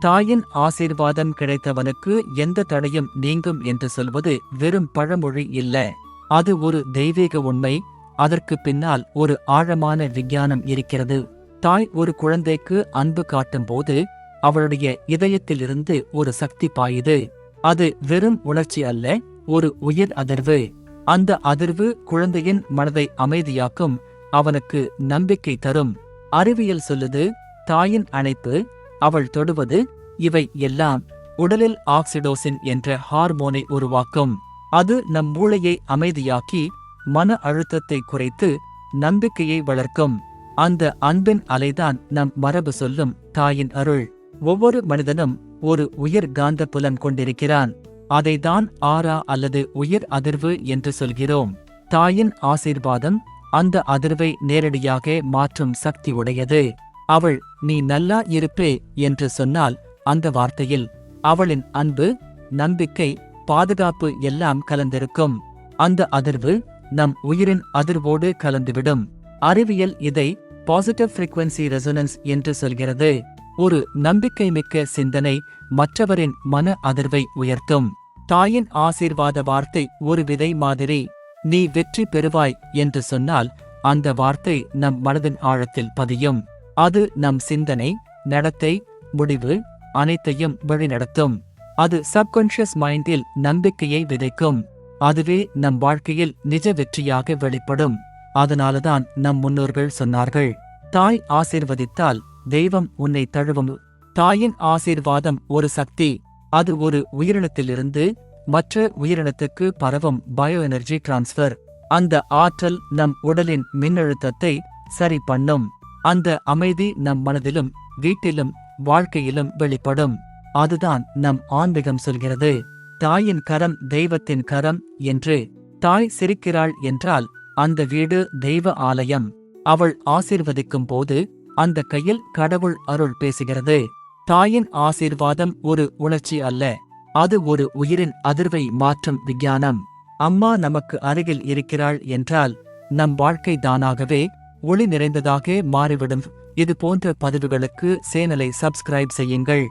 தாயின் ஆசீர்வாதம் கிடைத்தவனுக்கு எந்த தடையும் நீங்கும் என்று சொல்வது வெறும் பழமொழி இல்ல. அது ஒரு தெய்வீக உண்மை. அதற்கு பின்னால் ஒரு ஆழமான விஞ்ஞானம் இருக்கிறது. தாய் ஒரு குழந்தைக்கு அன்பு காட்டும்போது அவளுடைய இதயத்திலிருந்து ஒரு சக்தி பாயுது. அது வெறும் உணர்ச்சி அல்ல ஒரு உயிர் அதிர்வு. அந்த அதிர்வு குழந்தையின் மனதை அமைதியாக்கும் அவனுக்கு நம்பிக்கை தரும். அறிவியல் சொல்லுது தாயின் அணைப்பு அவள் தொடுவது இவை எல்லாம் உடலில் ஆக்சிடோசின் என்ற ஹார்மோனை உருவாக்கும். அது நம் மூளையை அமைதியாக்கி மன அழுத்தத்தை குறைத்து நம்பிக்கையை வளர்க்கும். அந்த அன்பின் அலைதான் நம் மரபு சொல்லும் தாயின் அருள். ஒவ்வொரு மனிதனும் ஒரு உயர் காந்த புலன் கொண்டிருக்கிறான். அதைதான் ஆரா அல்லது உயர் அதிர்வு என்று சொல்கிறோம். தாயின் ஆசீர்வாதம் அந்த அதிர்வை நேரடியாக மாற்றும் சக்தி உடையது. அவள் நீ நல்லா இருப்பே என்று சொன்னால் அந்த வார்த்தையில் அவளின் அன்பு நம்பிக்கை பாதுகாப்பு எல்லாம் கலந்திருக்கும். அந்த அதிர்வு நம் உயிரின் அதிர்வோடு கலந்துவிடும். அறிவியல் இதை பாசிட்டிவ் ஃப்ரீக்வன்சி ரெசோனன்ஸ் என்று சொல்கிறது. ஒரு நம்பிக்கை மிக்க சிந்தனை மற்றவரின் மன அதிர்வை உயர்த்தும். தாயின் ஆசீர்வாத வார்த்தை ஒரு விதை மாதிரி நீ வெற்றி பெறுவாய் என்று சொன்னால் அந்த வார்த்தை நம் மனதின் ஆழத்தில் பதியும். அது நம் சிந்தனை நடத்தை முடிவு அனைத்தையும் வழிநடத்தும். அது சப்கான்ஷியஸ் மைண்டில் நம்பிக்கையை விதைக்கும். அதுவே நம் வாழ்க்கையில் நிஜ வெற்றியாக வெளிப்படும். அதனாலதான் நம் முன்னோர்கள் சொன்னார்கள் தாய் ஆசீர்வதித்தால் தெய்வம் உன்னை தழுவும். தாயின் ஆசீர்வாதம் ஒரு சக்தி. அது ஒரு உயிரினத்திலிருந்து மற்ற உயிரினத்துக்கு பரவும் பயோ எனர்ஜி டிரான்ஸ்ஃபர் அந்த ஆற்றல் நம் உடலின் மின்னழுத்தத்தை சரி பண்ணும். அந்த அமைதி நம் மனதிலும் வீட்டிலும் வாழ்க்கையிலும் வெளிப்படும். அதுதான் நம் ஆன்மீகம் சொல்கிறது. தாயின் கரம் தெய்வத்தின் கரம் என்று. தாய் சிரிக்கிறாள் என்றால் அந்த வீடு தெய்வ ஆலயம். அவள் ஆசீர்வதிக்கும் போது அந்த கையில் கடவுள் அருள் பேசுகிறது. தாயின் ஆசீர்வாதம் ஒரு உணர்ச்சி அல்ல. அது ஒரு உயிரின் அதிர்வை மாற்றும் விஞ்ஞானம். அம்மா நமக்கு அருகில் இருக்கிறாள் என்றால் நம் வாழ்க்கை தானாகவே ஒளி நிறைந்ததாக மாறிவிடும். இது போன்ற பதிவுகளுக்கு சேனலை சப்ஸ்கிரைப் செய்யுங்கள்.